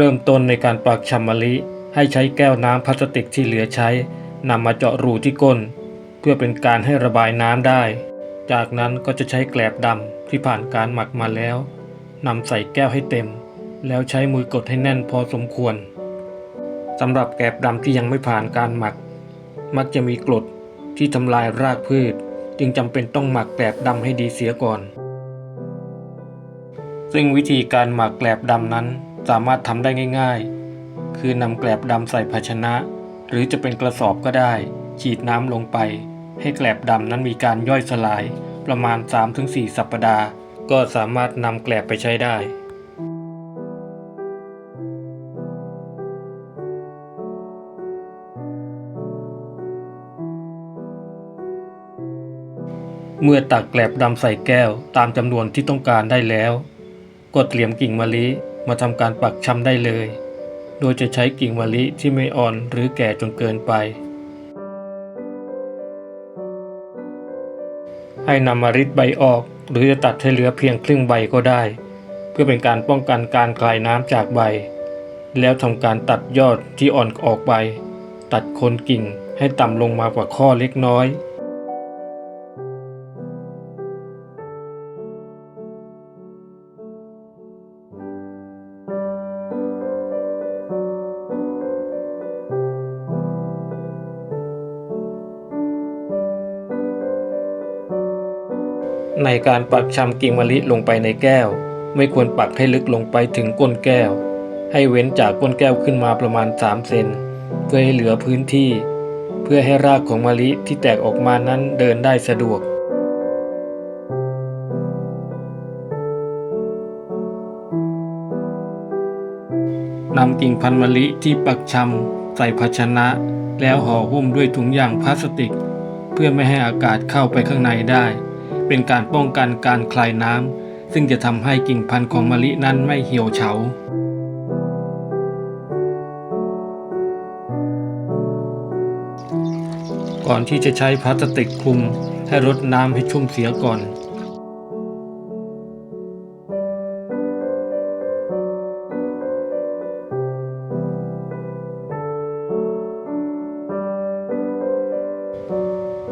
เริ่มต้นในการปักชำมะลิ ให้ใช้แก้วน้ำพลาสติกที่เหลือใช้นำมาเจาะรูที่ก้น เพื่อเป็นการให้ระบายน้ำได้ จากนั้นก็จะใช้แกลบดำที่ผ่านการหมักมาแล้วนำใส่แก้วให้เต็ม แล้วใช้มือกดให้แน่นพอสมควรสำหรับแกลบดำที่ยังไม่ผ่านการหมัก มักจะมีกรดที่ทำลายรากพืช จึงจำเป็นต้องหมักแกลบดำให้ดีเสียก่อน ซึ่งวิธีการหมักแกลบดำนั้น สามารถทำได้ง่าย ๆ คือนำแกลบดำใส่ภาชนะ หรือจะเป็นกระสอบก็ได้ ฉีดน้ำลงไป ให้แกลบดำนั้นมีการย่อยสลาย ประมาณ 3-4 สัปดาห์ ก็สามารถนำแกลบไปใช้ได้เมื่อตักแกลบดำใส่แก้วตามจำนวนที่ต้องการได้แล้ว ก็เตรียมกิ่งมะลิ มาทำการปักชำได้เลย โดยจะใช้กิ่งมะลิที่ไม่อ่อนหรือแก่จนเกินไป ให้นำมาริดใบออกหรือจะตัดให้เหลือเพียงครึ่งใบก็ได้ เพื่อเป็นการป้องกันการคลายน้ำจากใบ แล้วทำการตัดยอดที่อ่อนออกไป ตัดโคนกิ่งให้ต่ำลงมากว่าข้อเล็กน้อย ในการปักชำกิ่งมะลิลงไปในแก้ว ไม่ควรปักให้ลึกลงไปถึงก้นแก้ว ให้เว้นจากก้นแก้วขึ้นมาประมาณ 3 เซนเพื่อให้เหลือพื้นที่ เพื่อให้รากของมะลิที่แตกออกมานั้นเดินได้สะดวกนำกิ่งพันธุ์มะลิที่ปักชำใส่ภาชนะ แล้วห่อหุ้มด้วยถุงยางพลาสติก เพื่อไม่ให้อากาศเข้าไปข้างในได้ เป็นการป้องกันการคลายน้ำซึ่งจะทำให้กิ่งพันธุ์ของมะลินั้นไม่เหี่ยวเฉาก่อนที่จะใช้พลาสติกคลุมให้รดน้ำให้ชุ่มเสียก่อน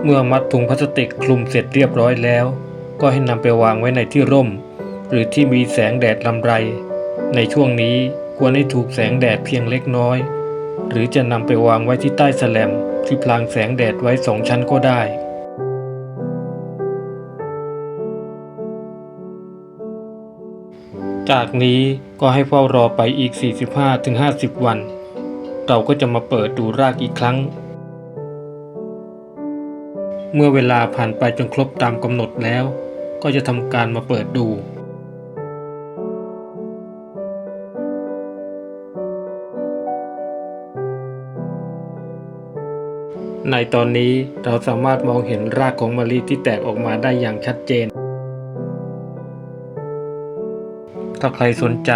เมื่อมัดถุงพลาสติกคลุมเสร็จเรียบร้อยแล้ว ก็ให้นำไปวางไว้ในที่ร่ม หรือที่มีแสงแดดลำไร ในช่วงนี้ควรให้ถูกแสงแดดเพียงเล็กน้อย หรือจะนำไปวางไว้ที่ใต้แสลมที่พลางแสงแดดไว้สองชั้นก็ได้จากนี้ก็ให้เฝ้ารอไปอีก 45-50 วัน เราก็จะมาเปิดดูรากอีกครั้ง เมื่อเวลาผ่านไปจนครบตามกำหนดแล้ว ก็จะทำการมาเปิดดู ในตอนนี้เราสามารถมองเห็นรากของมะลิที่แตกออกมาได้อย่างชัดเจน ถ้าใครสนใจ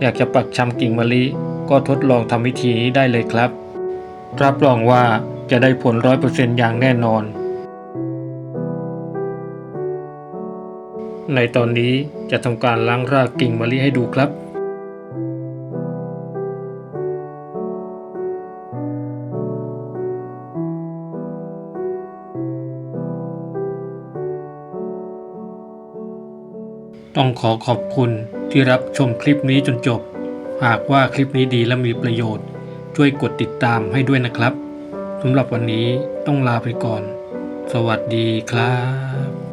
อยากจะปักชำกิ่งมะลิ ก็ทดลองทำวิธีนี้ได้เลยครับ รับรองว่าจะได้ผลร้อยเปอร์เซ็นต์อย่างแน่นอน ในตอนนี้จะทำการล้างรากกิ่งมะลิให้ดูครับ ต้องขอขอบคุณที่รับชมคลิปนี้จนจบ หากว่าคลิปนี้ดีและมีประโยชน์ ช่วยกดติดตามให้ด้วยนะครับสำหรับวันนี้ต้องลาไปก่อน สวัสดีครับ